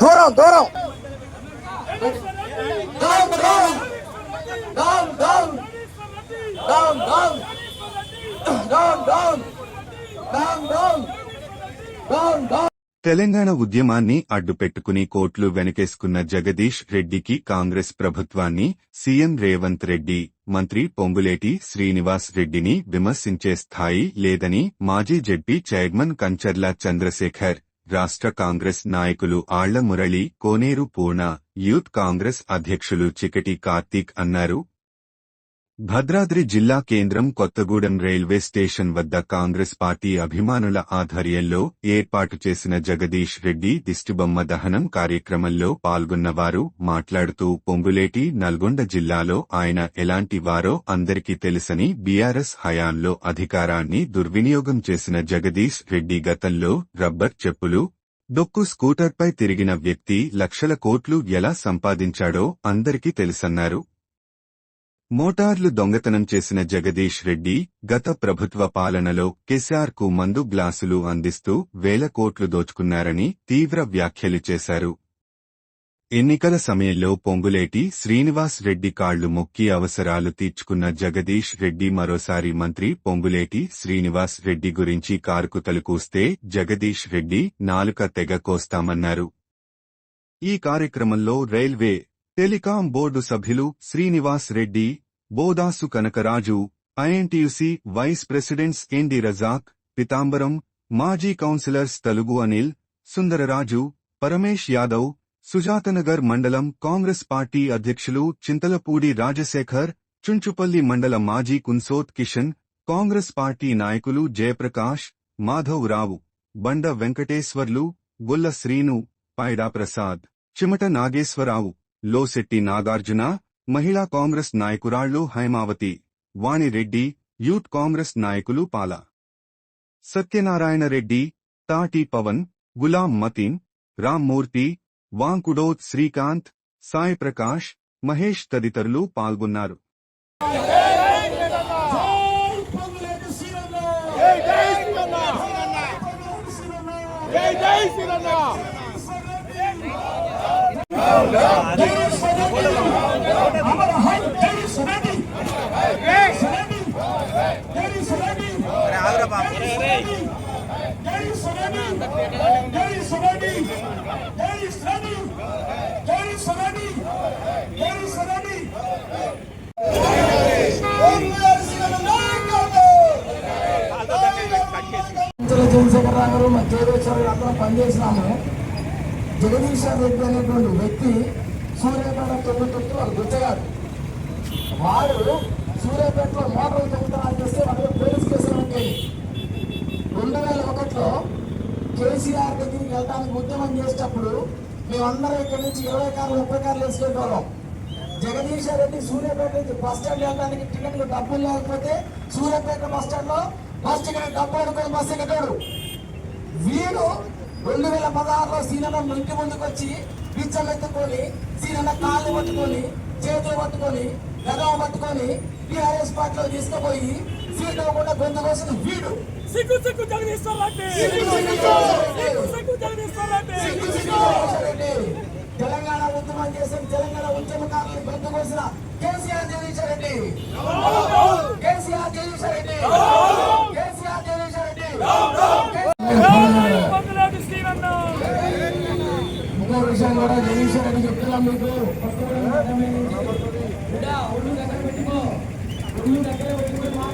దూరం దూరం. Down down down down down down down down down down down down Telangana ఉద్యమాన్ని అడ్డుపెట్టుకుని కోట్లు వెనకేసుకున్న జగదీష్ రెడ్డికి కాంగ్రెస్ ప్రభుత్వాన్ని సీఎం రేవంత్ రెడ్డి మంత్రి పొంగులేటి శ్రీనివాస్ రెడ్డిని విమర్శించే స్థాయి లేదని మాజీ జడ్పీ చైర్మన్ కంచర్ల చంద్రశేఖర్ రాష్ట్ర కాంగ్రెస్ నాయకులు ఆళ్ళ మురళి కోనేరు పూర్ణ యూత్ కాంగ్రెస్ అధ్యక్షులు చికటి కార్తీక్ అన్నారు. భద్రాద్రి జిల్లా కేంద్రం కొత్తగూడెం రైల్వే స్టేషన్ వద్ద కాంగ్రెస్ పార్టీ అభిమానుల ఆధ్వర్యంలో ఏర్పాటు చేసిన జగదీష్ రెడ్డి దిష్టిబొమ్మ దహనం కార్యక్రమంలో పాల్గొన్నవారు మాట్లాడుతూ పొంగులేటి నల్గొండ జిల్లాలో ఆయన ఎలాంటి వారో అందరికీ తెలుసని బీఆర్ఎస్ హయాంలో అధికారాన్ని దుర్వినియోగం చేసిన జగదీష్ రెడ్డి గతంలో రబ్బర్ చెప్పులు డొక్కు స్కూటర్పై తిరిగిన వ్యక్తి లక్షల కోట్లు ఎలా సంపాదించాడో అందరికీ తెలుసన్నారు. మోటార్లు దొంగతనం చేసిన జగదీష్ రెడ్డి గత ప్రభుత్వ పాలనలో కెసార్కు మందు గ్లాసులు అందిస్తూ వేల కోట్లు దోచుకున్నారని తీవ్ర వ్యాఖ్యలు చేశారు. ఎన్నికల సమయంలో పొంగులేటి శ్రీనివాస్ రెడ్డి కాళ్ళు మొక్కి అవసరాలు తీర్చుకున్న జగదీష్ రెడ్డి మరోసారి మంత్రి పొంగులేటి శ్రీనివాస్ రెడ్డి గురించి కారుకుతలు కూస్తే జగదీష్ రెడ్డి నాలుక తెగ కోస్తామన్నారు. ఈ కార్యక్రమంలో రైల్వే టెలికాం బోర్డు సభ్యులు Srinivas Reddy Bodasu Kanakaraju INTUC vice presidents ND Razak Pitambaram మాజీ కౌన్సిలర్స్ తలుగు అనిల్ సుందరరాజు పరమేష్ యాదవ్ సుజాతనగర్ మండలం కాంగ్రెస్ పార్టీ అధ్యక్షులు చింతలపూడి రాజశేఖర్ చుంచుపల్లి మండల మాజీ కున్సోత్ కిషన్ కాంగ్రెస్ పార్టీ నాయకులు జయప్రకాష్ మాధవ్ రావు బండ వెంకటేశ్వర్లు గుల్ల శ్రీను పైడాప్రసాద్ చిమట నాగేశ్వరరావు లోశెట్టి నాగార్జున మహిళా కాంగ్రెస్ నాయకురాళ్ళు హైమావతి వాణిరెడ్డి యూత్ కాంగ్రెస్ నాయకులు పాల. సత్యనారాయణ రెడ్డి తాటి పవన్ గులాం మతీన్ రామ్మూర్తి వాంకుడోత్ శ్రీకాంత్ సాయి ప్రకాష్ మహేష్ తదితరులు పాల్గొన్నారు. చంద్రశేఖర్ రావు గారు మా జగదీశ్వర గారు అందరం పనిచేసినాము జగదీశ్వర్ రెడ్డి అనేటువంటి వ్యక్తి సూర్యాపేట తొమ్మిది వాళ్ళు గుర్తగారు వారు సూర్యాపేటలో మోటార్లు దొంగతనాలు చేస్తే వాళ్ళ పోలీస్ కేసులు ఉంటాయి రెండు వేల ఒకటిలో కేసీఆర్ దగ్గరికి వెళ్ళడానికి ఉద్యమం చేసేటప్పుడు మేమందరం ఇక్కడి నుంచి ఇరవై కార్లు ముప్పై కార్లు వేసుకుంటాం జగదీశ రెడ్డి సూర్యాపేట నుంచి బస్ స్టాండ్ వెళ్ళడానికి టికెట్లు డబ్బులు లేకపోతే సూర్యాపేట బస్ స్టాండ్లో బస్ టికెట్ డబ్బు అనుకుని బస్ ఎక్కడాడు వీడు రెండు వేల పదహారులో సీనన్న ఇంటి ముందుకు వచ్చి పిచ్చం ఎత్తుకొని సీనన్న కాళ్ళు పట్టుకొని చేతులు పట్టుకొని గదవ పట్టుకొని టీఆర్ఎస్ పార్టీలో తీసుకుపోయి సీట్ ఇవ్వకుండా గొంతు కోసం వీడు. సిగ్గు సిగ్గు. తెలంగాణ ఉద్యమం చేసిన తెలంగాణ ఉద్యమకారులను గొంతు కోసిన కేసీఆర్ జగదీశ్వర్ రెడ్డి కేసీఆర్ జగదీశ్వర్ రెడ్డి కేసీఆర్ జగదీశ్వర్ రెడ్డి పొంగులేటి శ్రీరన్న ఇంకో విషయం కూడా జగదీశ్వర్ రెడ్డి చెప్తున్నాం మీకు కొత్తగూడెం నగరం నుంచి. బిడ్డ, ఒళ్ళు దగ్గర పెట్టుకో ఒళ్ళు దగ్గర పెట్టుకో